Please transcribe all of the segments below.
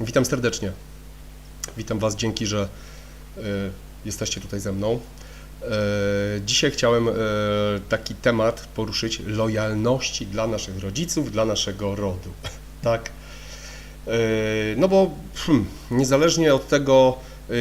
Witam serdecznie. Witam Was, dzięki, że e, jesteście tutaj ze mną. E, Dzisiaj chciałem e, taki temat poruszyć lojalności dla naszych rodziców, dla naszego rodu. Tak? No bo hmm, niezależnie od tego,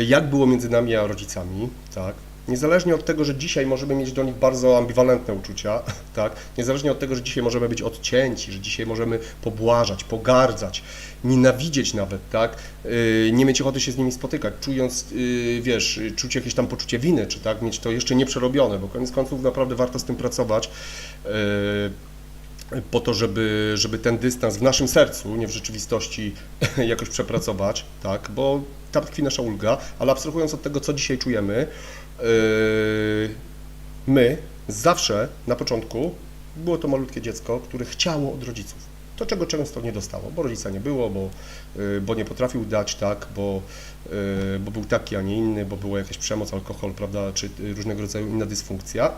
jak było między nami a rodzicami, tak? Niezależnie od tego, że dzisiaj możemy mieć do nich bardzo ambiwalentne uczucia, tak? Niezależnie od tego, że dzisiaj możemy być odcięci, że dzisiaj możemy pobłażać, pogardzać, nienawidzieć nawet, tak? Yy, Nie mieć ochoty się z nimi spotykać, czując, yy, wiesz, yy, czuć jakieś tam poczucie winy, czy tak? Mieć to jeszcze nieprzerobione, bo koniec końców naprawdę warto z tym pracować. Po to, żeby, żeby ten dystans w naszym sercu, nie w rzeczywistości, jakoś przepracować, tak, bo tam tkwi nasza ulga, ale abstrahując od tego, co dzisiaj czujemy, my zawsze na początku było to malutkie dziecko, które chciało od rodziców. To, czego często nie dostało, bo rodzica nie było, bo, yy, bo nie potrafił dać, tak, bo, yy, bo był taki, a nie inny, bo była jakaś przemoc, alkohol, prawda, czy yy, różnego rodzaju inna dysfunkcja.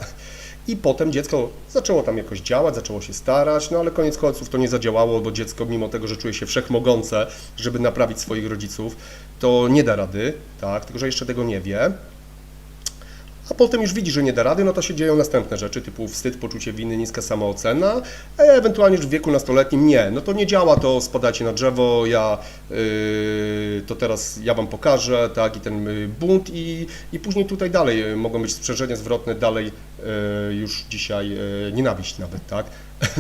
I potem dziecko zaczęło tam jakoś działać, zaczęło się starać, no ale koniec końców to nie zadziałało, bo dziecko, mimo tego, że czuje się wszechmogące, żeby naprawić swoich rodziców, to nie da rady, tak, tylko że jeszcze tego nie wie. A potem już widzi, że nie da rady, no to się dzieją następne rzeczy, typu wstyd, poczucie winy, niska samoocena, a ewentualnie już w wieku nastoletnim nie, no to nie działa, to spadajcie na drzewo, ja yy, to teraz ja wam pokażę, tak, i ten y, bunt i, i później tutaj dalej y, mogą być sprzężenia zwrotne, dalej y, już dzisiaj y, nienawiść nawet, tak.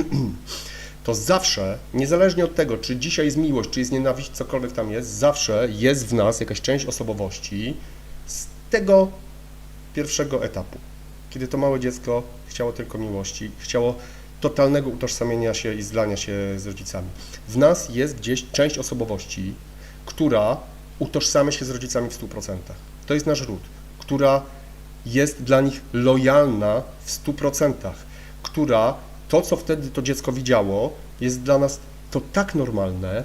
To zawsze, niezależnie od tego, czy dzisiaj jest miłość, czy jest nienawiść, cokolwiek tam jest, zawsze jest w nas jakaś część osobowości z tego pierwszego etapu, kiedy to małe dziecko chciało tylko miłości, chciało totalnego utożsamienia się i zlania się z rodzicami. W nas jest gdzieś część osobowości, która utożsamia się z rodzicami w 100%. To jest nasz ród, która jest dla nich lojalna w 100%, która to, co wtedy to dziecko widziało, jest dla nas to tak normalne,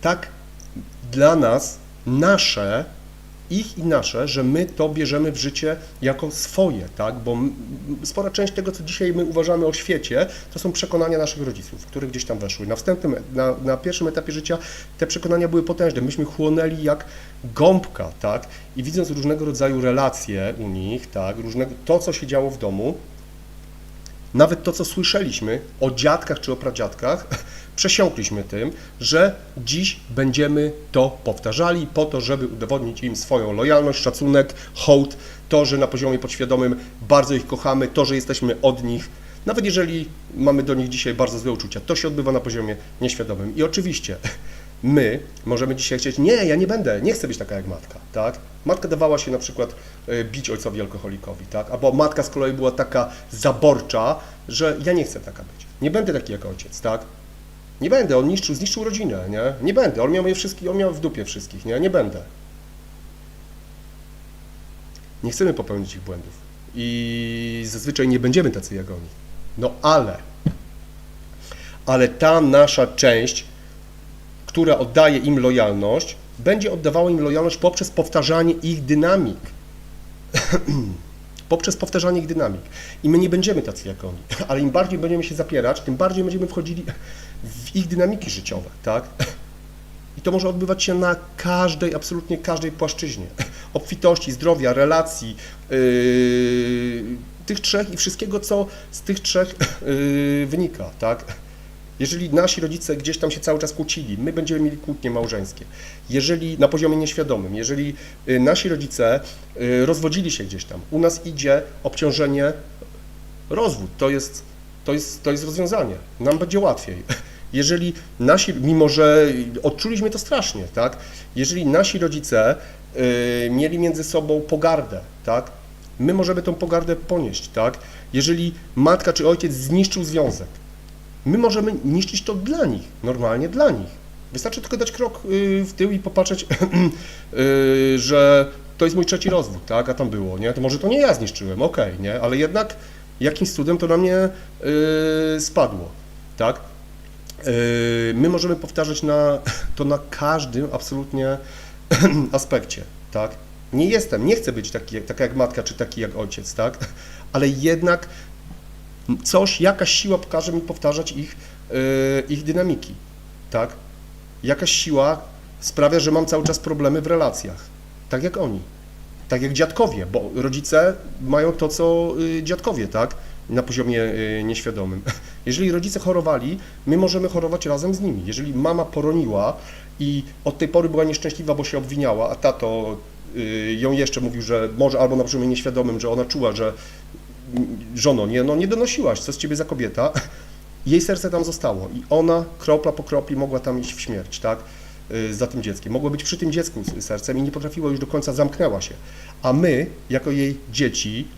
tak dla nas nasze, ich i nasze, że my to bierzemy w życie jako swoje, tak? Bo spora część tego, co dzisiaj my uważamy o świecie, to są przekonania naszych rodziców, które gdzieś tam weszły. Na wstępnym, na, na pierwszym etapie życia te przekonania były potężne. Myśmy chłonęli jak gąbka, tak? I widząc różnego rodzaju relacje u nich, tak? Różnego, to, co się działo w domu, nawet to, co słyszeliśmy o dziadkach czy o pradziadkach, przesiąkliśmy tym, że dziś będziemy to powtarzali po to, żeby udowodnić im swoją lojalność, szacunek, hołd, to, że na poziomie podświadomym bardzo ich kochamy, to, że jesteśmy od nich, nawet jeżeli mamy do nich dzisiaj bardzo złe uczucia, to się odbywa na poziomie nieświadomym. I oczywiście my możemy dzisiaj chcieć, nie, ja nie będę, nie chcę być taka jak matka, tak? Matka dawała się na przykład e, bić ojcowi alkoholikowi, tak? Albo matka z kolei była taka zaborcza, że ja nie chcę taka być. Nie będę taki jak ojciec, tak? Nie będę, on niszczył, zniszczył rodzinę, nie? Nie będę, on miał wszystkich, on miał w dupie wszystkich, nie? Nie będę. Nie chcemy popełnić ich błędów. I zazwyczaj nie będziemy tacy jak oni. No ale, ale ta nasza część, która oddaje im lojalność, będzie oddawała im lojalność poprzez powtarzanie ich dynamik. poprzez powtarzanie ich dynamik. I my nie będziemy tacy jak oni, ale im bardziej będziemy się zapierać, tym bardziej będziemy wchodzili w ich dynamiki życiowe, tak? I to może odbywać się na każdej, absolutnie każdej płaszczyźnie. Obfitości, zdrowia, relacji, yy, tych trzech i wszystkiego, co z tych trzech yy, wynika, tak? Jeżeli nasi rodzice gdzieś tam się cały czas kłócili, my będziemy mieli kłótnie małżeńskie. Jeżeli na poziomie nieświadomym, jeżeli y, nasi rodzice y, rozwodzili się gdzieś tam, u nas idzie obciążenie, rozwód, to jest, to jest, to jest rozwiązanie, nam będzie łatwiej. Jeżeli nasi, mimo że odczuliśmy to strasznie, tak, jeżeli nasi rodzice y, mieli między sobą pogardę, tak, my możemy tą pogardę ponieść, tak, jeżeli matka czy ojciec zniszczył związek, my możemy niszczyć to dla nich, normalnie dla nich. Wystarczy tylko dać krok y, w tył i popatrzeć, y, że to jest mój trzeci rozwód, tak, a tam było, nie, to może to nie ja zniszczyłem, okej, nie, ale jednak jakimś cudem to na mnie y, spadło, tak. My możemy powtarzać na, to na każdym absolutnie aspekcie, tak. Nie jestem, nie chcę być taki, taka jak matka, czy taki jak ojciec, tak, ale jednak coś, jakaś siła pokaże mi powtarzać ich, yy, ich dynamiki, tak? Jakaś siła sprawia, że mam cały czas problemy w relacjach. Tak jak oni. Tak jak dziadkowie, bo rodzice mają to, co y, dziadkowie, tak? Na poziomie y, nieświadomym. Jeżeli rodzice chorowali, my możemy chorować razem z nimi. Jeżeli mama poroniła i od tej pory była nieszczęśliwa, bo się obwiniała, a tato ją jeszcze mówił, że może albo na poziomie nieświadomym, że ona czuła, że żono, nie, no nie donosiłaś, co z ciebie za kobieta, jej serce tam zostało i ona kropla po kropli mogła tam iść w śmierć, tak? y, Za tym dzieckiem. Mogła być przy tym dziecku sercem i nie potrafiła już do końca, zamknęła się. A my, jako jej dzieci,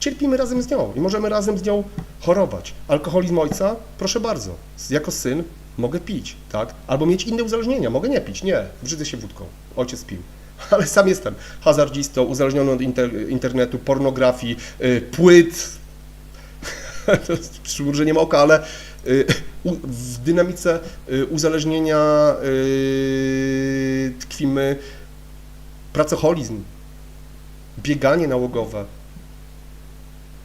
cierpimy razem z nią i możemy razem z nią chorować. Alkoholizm ojca, proszę bardzo, jako syn mogę pić, tak? Albo mieć inne uzależnienia, mogę nie pić, nie, brzydzę się wódką, ojciec pił. Ale sam jestem hazardzistą, uzależniony od inter, internetu, pornografii, y, płyt, to jest przymrużeniem oka, ale y, w dynamice y, uzależnienia tkwimy pracoholizm, bieganie nałogowe.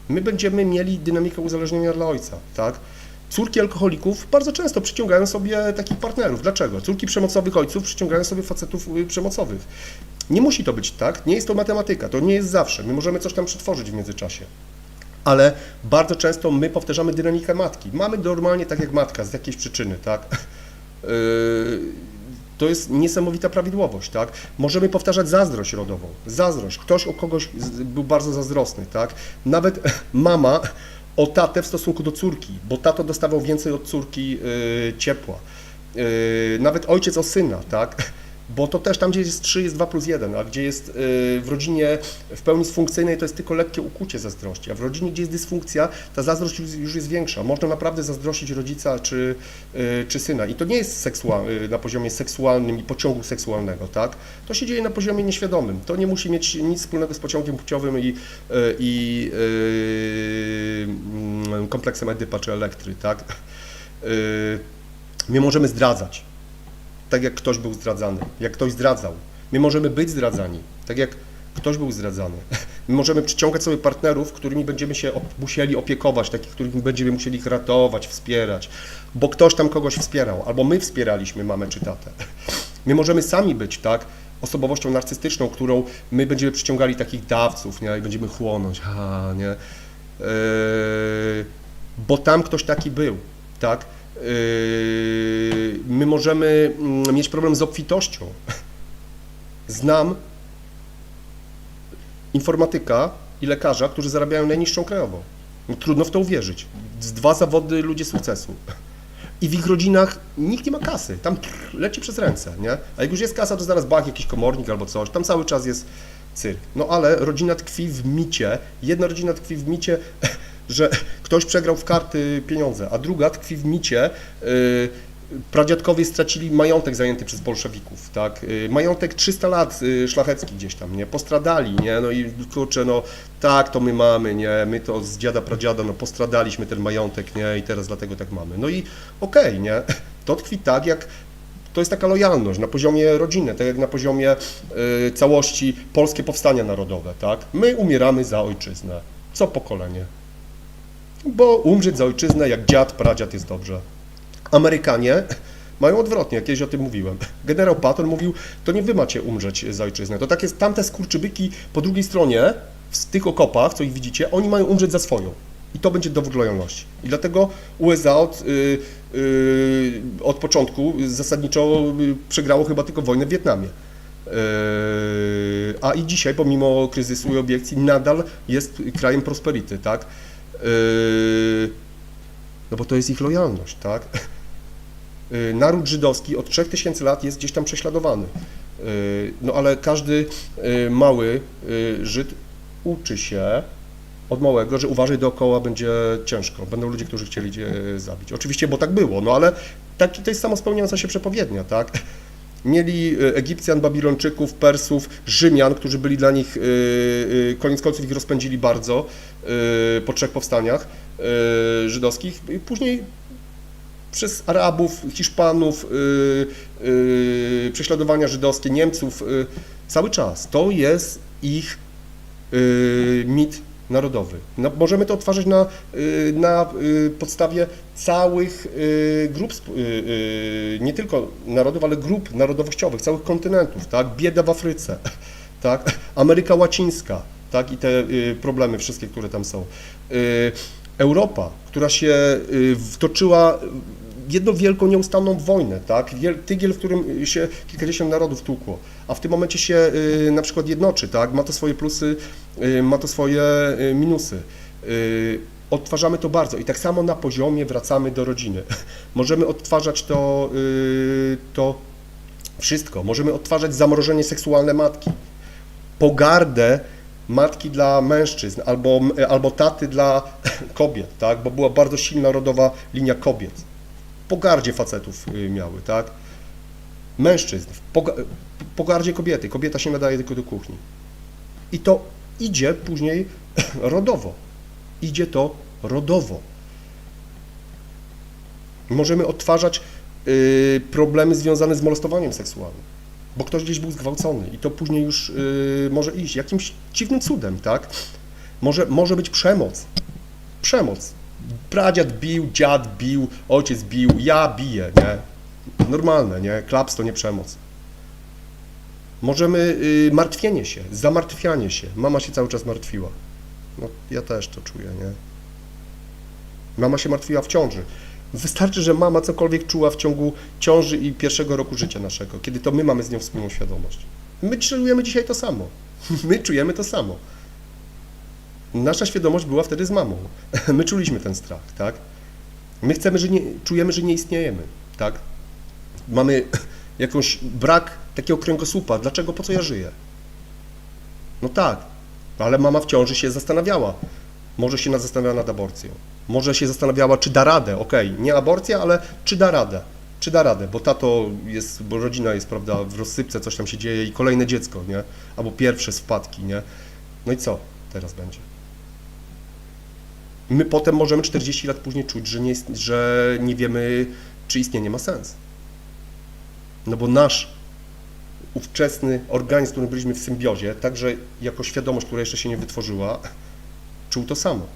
My będziemy mieli dynamikę uzależnienia dla ojca, tak? Córki alkoholików bardzo często przyciągają sobie takich partnerów. Dlaczego? Córki przemocowych ojców przyciągają sobie facetów y, przemocowych. Nie musi to być tak, nie jest to matematyka, to nie jest zawsze. My możemy coś tam przetworzyć w międzyczasie ale bardzo często my powtarzamy dynamikę matki. Mamy normalnie tak jak matka, z jakiejś przyczyny, tak? Yy, To jest niesamowita prawidłowość, tak? Możemy powtarzać zazdrość rodową. Zazdrość. Ktoś o kogoś był bardzo zazdrosny, tak? Nawet mama o tatę w stosunku do córki, bo tato dostawał więcej od córki yy, ciepła. Yy, Nawet ojciec o syna, tak? Bo to też tam, gdzie jest 3, jest 2 plus 1, a gdzie jest yy, w rodzinie w pełni dysfunkcyjnej, to jest tylko lekkie ukucie zazdrości, a w rodzinie, gdzie jest dysfunkcja, ta zazdrość już, jest większa. Można naprawdę zazdrościć rodzica czy, yy, czy syna. I to nie jest seksua, yy, na poziomie seksualnym i pociągu seksualnego, tak? To się dzieje na poziomie nieświadomym. To nie musi mieć nic wspólnego z pociągiem płciowym i, i mm, kompleksem Edypa czy Elektry, tak? My możemy zdradzać tak jak ktoś był zdradzany, jak ktoś zdradzał. My możemy być zdradzani, tak jak ktoś był zdradzany. My możemy przyciągać sobie partnerów, którymi będziemy się musieli opiekować, takich, którymi będziemy musieli ratować, wspierać, bo ktoś tam kogoś wspierał, albo my wspieraliśmy mamę czy tatę. My możemy sami być, tak, osobowością narcystyczną, którą my będziemy przyciągali takich dawców, nie, i będziemy chłonąć, ha, nie, Yy, bo tam ktoś taki był, tak? Yy, My możemy mm, mieć problem z obfitością. Znam informatyka i lekarza, którzy zarabiają najniższą krajową. No, trudno w to uwierzyć. Dwa zawody ludzie sukcesu. I w ich rodzinach nikt nie ma kasy. Tam leci przez ręce, nie? A jak już jest kasa, to zaraz bach, jakiś komornik albo coś. Tam cały czas jest cyrk. No ale rodzina tkwi w micie. Jedna rodzina tkwi w micie, że ktoś przegrał w karty pieniądze, a druga tkwi w micie. Yy, pradziadkowie stracili majątek zajęty przez bolszewików, tak? Yy, Majątek 300 lat yy, szlachecki gdzieś tam, nie? Postradali, nie? No i kurczę, no tak, to my mamy, nie? My to z dziada, pradziada, no postradaliśmy ten majątek, nie? I teraz dlatego tak mamy. No i okej, nie? To tkwi tak, jak to jest taka lojalność na poziomie rodziny, tak jak na poziomie y, całości polskie powstania narodowe, tak? My umieramy za ojczyznę. Co pokolenie? Bo umrzeć za ojczyznę jak dziad, pradziad jest dobrze. Amerykanie mają odwrotnie, kiedyś o tym mówiłem. Generał Patton mówił, to nie wy macie umrzeć za ojczyznę, to tak jest tamte skurczybyki po drugiej stronie, w tych okopach, co ich widzicie, oni mają umrzeć za swoją. I to będzie dowód lojalności. I dlatego USA od, y, y, od początku zasadniczo y, przegrało chyba tylko wojnę w Wietnamie. Y, a i dzisiaj, pomimo kryzysu i obiekcji, nadal jest krajem prosperity, tak? Y, no bo to jest ich lojalność, tak? Y, Naród żydowski od 3000 lat jest gdzieś tam prześladowany. Y, No ale każdy mały Żyd uczy się od małego, że uważaj dookoła, będzie ciężko. Będą ludzie, którzy chcieli cię zabić. Oczywiście, bo tak było, no ale tak, to jest samospełniająca się przepowiednia, tak? Mieli y, Egipcjan, Babilończyków, Persów, Rzymian, którzy byli dla nich, y, y, koniec końców ich rozpędzili bardzo po trzech powstaniach żydowskich. Później przez Arabów, Hiszpanów, prześladowania żydowskie, Niemców, cały czas. To jest ich mit narodowy. No, możemy to odtwarzać na, y, na y, podstawie całych y, grup, nie tylko narodów, ale grup narodowościowych, całych kontynentów, tak? Bieda w Afryce, tak? Ameryka Łacińska, tak? I te problemy wszystkie, które tam są. Europa, która się wtoczyła jedną wielką, nieustanną wojnę, tak? Tygiel, w którym się kilkadziesiąt narodów tłukło, a w tym momencie się y, na przykład jednoczy, tak? Ma to swoje plusy, y, ma to swoje y, minusy. Odtwarzamy to bardzo i tak samo na poziomie wracamy do rodziny. Możemy odtwarzać to, to wszystko. Możemy odtwarzać zamrożenie seksualne matki, pogardę matki dla mężczyzn albo, albo taty dla kobiet, tak? Bo była bardzo silna rodowa linia kobiet. Pogardzie facetów y, miały, tak? Mężczyzn, pogardzie kobiety. Kobieta się nadaje tylko do kuchni. I to idzie później rodowo. Idzie to rodowo. Możemy odtwarzać y, problemy związane z molestowaniem seksualnym, bo ktoś gdzieś był zgwałcony i to później już y, może iść jakimś dziwnym cudem, tak? Może, może być przemoc. Przemoc. Pradziad bił, dziad bił, ojciec bił, ja biję, nie? Normalne, nie? Klaps to nie przemoc. Możemy y, martwienie się, zamartwianie się. Mama się cały czas martwiła. No, ja też to czuję, nie? Mama się martwiła w ciąży. Wystarczy, że mama cokolwiek czuła w ciągu ciąży i pierwszego roku życia naszego, kiedy to my mamy z nią wspólną świadomość. My czujemy dzisiaj to samo. My czujemy to samo. Nasza świadomość była wtedy z mamą. My czuliśmy ten strach, tak? My chcemy, że nie, czujemy, że nie istniejemy, tak? Mamy jakąś brak takiego kręgosłupa. Dlaczego, po co ja żyję? No tak, ale mama w ciąży się zastanawiała. Może się na- zastanawiała nad aborcją. Może się zastanawiała, czy da radę. Okej, nie aborcja, ale czy da radę. Czy da radę, bo tato jest, bo rodzina jest, prawda, w rozsypce, coś tam się dzieje i kolejne dziecko, nie? Albo pierwsze z wpadki, nie? No i co teraz będzie? My potem możemy 40 lat później czuć, że nie, że nie wiemy, czy istnienie ma sens. No bo nasz ówczesny organizm, z którym byliśmy w symbiozie, także jako świadomość, która jeszcze się nie wytworzyła, czuł to samo.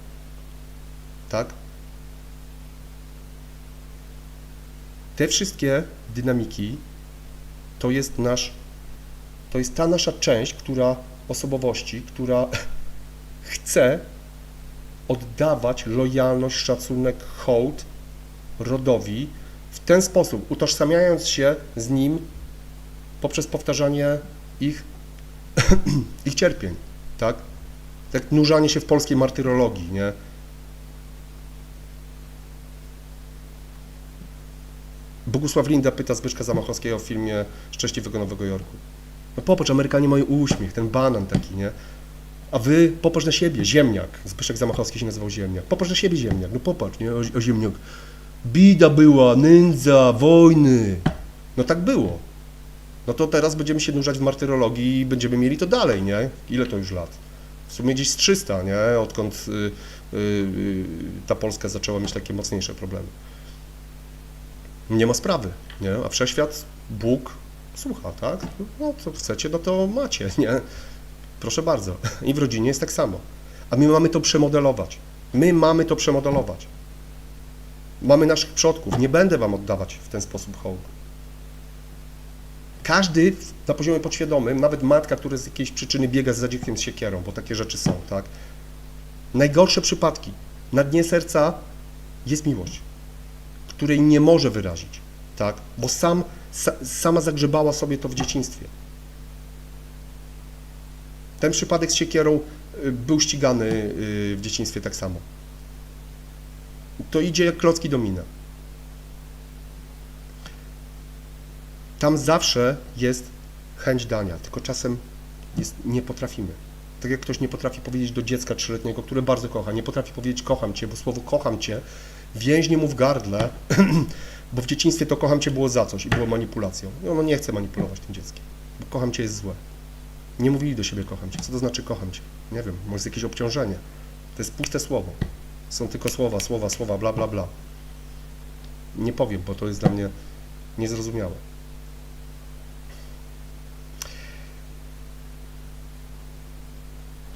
Tak? Te wszystkie dynamiki to jest nasz, to jest ta nasza część, która osobowości, która chce oddawać lojalność, szacunek, hołd rodowi w ten sposób, utożsamiając się z nim poprzez powtarzanie ich, ich cierpień, tak? Tak nurzanie się w polskiej martyrologii, nie? Bogusław Linda pyta Zbyszka Zamachowskiego w filmie Szczęśliwego Nowego Jorku. No popatrz, Amerykanie mają uśmiech, ten banan taki, nie? A wy popatrz na siebie, ziemniak. Zbyszek Zamachowski się nazywał ziemniak. Popatrz na siebie, ziemniak. No popatrz, nie? O, o ziemniak. Bida była, nędza, wojny. No tak było. No to teraz będziemy się nurzać w martyrologii i będziemy mieli to dalej, nie? Ile to już lat? W sumie gdzieś z 300, nie? Odkąd y, y, y, ta Polska zaczęła mieć takie mocniejsze problemy. Nie ma sprawy, nie? A wszechświat, Bóg słucha, tak? No co chcecie, no to macie, nie? Proszę bardzo. I w rodzinie jest tak samo. A my mamy to przemodelować. My mamy to przemodelować. Mamy naszych przodków. Nie będę wam oddawać w ten sposób hołdu. Każdy na poziomie podświadomym, nawet matka, która z jakiejś przyczyny biega za dzieckiem z siekierą, bo takie rzeczy są, tak? Najgorsze przypadki. Na dnie serca jest miłość, której nie może wyrazić, tak? Bo sam, sa, sama zagrzebała sobie to w dzieciństwie. Ten przypadek z siekierą y, był ścigany y, w dzieciństwie tak samo. To idzie jak klocki domina. Tam zawsze jest chęć dania, tylko czasem jest, nie potrafimy. Tak jak ktoś nie potrafi powiedzieć do dziecka trzyletniego, które bardzo kocha, nie potrafi powiedzieć kocham cię, bo słowo kocham cię więźnie mu w gardle, bo w dzieciństwie to kocham cię było za coś i było manipulacją. I ono nie chce manipulować tym dzieckiem, bo kocham cię jest złe. Nie mówili do siebie kocham cię. Co to znaczy kocham cię? Nie wiem, może jest jakieś obciążenie. To jest puste słowo. Są tylko słowa, słowa, słowa, bla, bla, bla. Nie powiem, bo to jest dla mnie niezrozumiałe.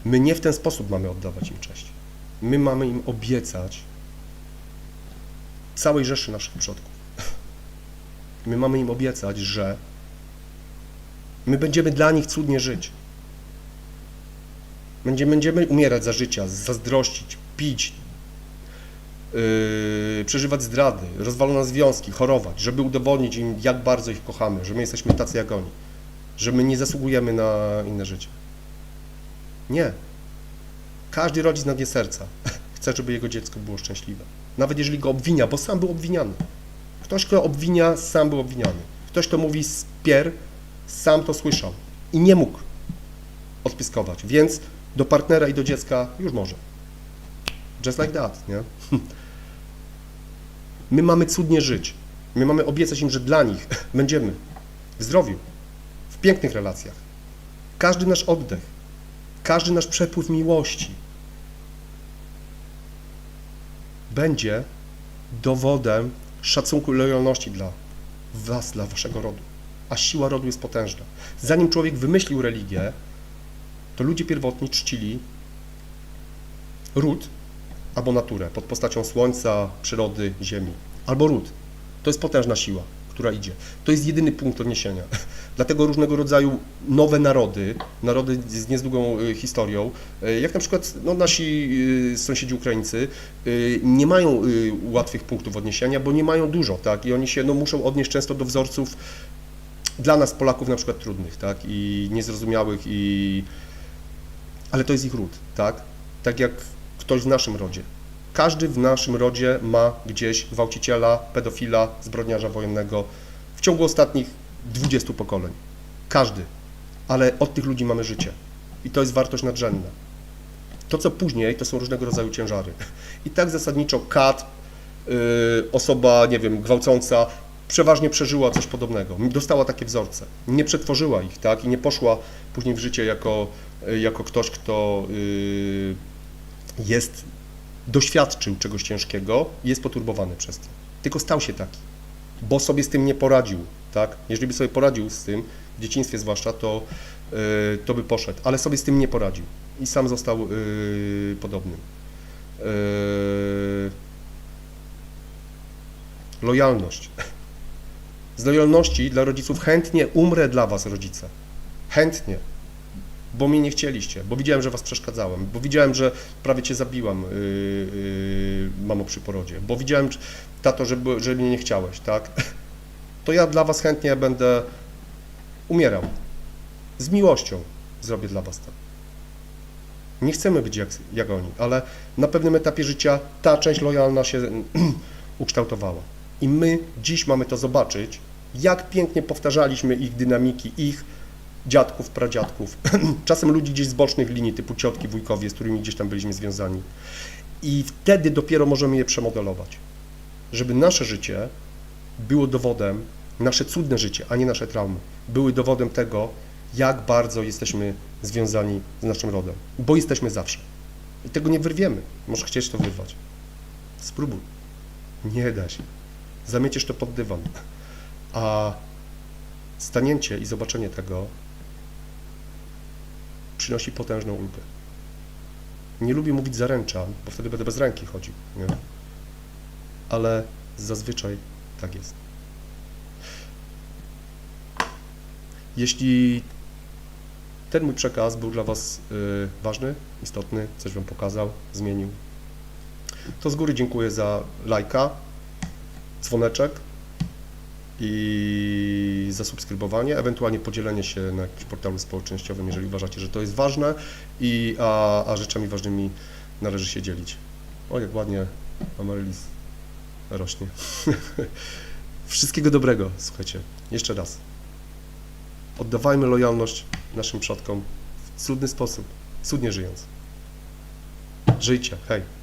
My nie w ten sposób mamy oddawać im cześć. My mamy im obiecać całej rzeszy naszych przodków. My mamy im obiecać, że my będziemy dla nich cudnie żyć. Będziemy, będziemy umierać za życia, zazdrościć, pić, yy, przeżywać zdrady, rozwalone związki, chorować, żeby udowodnić im, jak bardzo ich kochamy, że my jesteśmy tacy jak oni, że my nie zasługujemy na inne życie. Nie. Każdy rodzic na dnie serca chce, żeby jego dziecko było szczęśliwe. Nawet jeżeli go obwinia, bo sam był obwiniany. Ktoś, kto obwinia, sam był obwiniany. Ktoś, kto mówi spier, sam to słyszał i nie mógł odpiskować, więc do partnera i do dziecka już może. Just like that, nie? My mamy cudnie żyć. My mamy obiecać im, że dla nich będziemy w zdrowiu, w pięknych relacjach. Każdy nasz oddech, każdy nasz przepływ miłości będzie dowodem szacunku i lojalności dla Was, dla Waszego rodu. A siła rodu jest potężna. Zanim człowiek wymyślił religię, to ludzie pierwotni czcili ród albo naturę pod postacią słońca, przyrody, ziemi. Albo ród. To jest potężna siła, która idzie. To jest jedyny punkt odniesienia. Dlatego różnego rodzaju nowe narody, narody z niedługą y, historią, y, jak na przykład no, nasi y, sąsiedzi Ukraińcy, nie mają łatwych punktów odniesienia, bo nie mają dużo, tak? I oni się no, muszą odnieść często do wzorców dla nas, Polaków, na przykład trudnych, tak? I niezrozumiałych, i... ale to jest ich ród, tak? Tak jak ktoś w naszym rodzie. Każdy w naszym rodzie ma gdzieś gwałciciela, pedofila, zbrodniarza wojennego w ciągu ostatnich 20 pokoleń. Każdy. Ale od tych ludzi mamy życie. I to jest wartość nadrzędna. To, co później, to są różnego rodzaju ciężary. I tak zasadniczo kat, yy, osoba, nie wiem, gwałcąca, przeważnie przeżyła coś podobnego. Dostała takie wzorce. Nie przetworzyła ich, tak? I nie poszła później w życie jako, y, jako ktoś, kto yy, jest, doświadczył czegoś ciężkiego i jest poturbowany przez to. Tylko stał się taki, bo sobie z tym nie poradził, tak? Jeżeli by sobie poradził z tym, w dzieciństwie zwłaszcza, to, yy, to by poszedł, ale sobie z tym nie poradził i sam został yy, podobnym. Yy, lojalność. Z lojalności dla rodziców chętnie umrę dla was, rodzice. Chętnie bo mnie nie chcieliście, bo widziałem, że was przeszkadzałem, bo widziałem, że prawie cię zabiłam, yy, yy, mamo przy porodzie, bo widziałem, tato, że, że mnie nie chciałeś, tak? To ja dla was chętnie będę umierał. Z miłością zrobię dla was to. Nie chcemy być jak, jak oni, ale na pewnym etapie życia ta część lojalna się ukształtowała. I my dziś mamy to zobaczyć, jak pięknie powtarzaliśmy ich dynamiki, ich dziadków, pradziadków, czasem ludzi gdzieś z bocznych linii, typu ciotki, wujkowie, z którymi gdzieś tam byliśmy związani. I wtedy dopiero możemy je przemodelować, żeby nasze życie było dowodem, nasze cudne życie, a nie nasze traumy, były dowodem tego, jak bardzo jesteśmy związani z naszym rodem, bo jesteśmy zawsze. I tego nie wyrwiemy. Możesz chcieć to wyrwać. Spróbuj. Nie da się. Zamieciesz to pod dywan. A stanięcie i zobaczenie tego przynosi potężną ulgę. Nie lubię mówić zaręczam, bo wtedy będę bez ręki chodził, nie? Ale zazwyczaj tak jest. Jeśli ten mój przekaz był dla Was y, ważny, istotny, coś Wam pokazał, zmienił, to z góry dziękuję za lajka, dzwoneczek i zasubskrybowanie, ewentualnie podzielenie się na jakimś portalu społecznościowym, jeżeli uważacie, że to jest ważne, i, a, a rzeczami ważnymi należy się dzielić. O, jak ładnie Amaryllis rośnie. Wszystkiego dobrego, słuchajcie, jeszcze raz. Oddawajmy lojalność naszym przodkom w cudny sposób, cudnie żyjąc. Żyjcie, hej.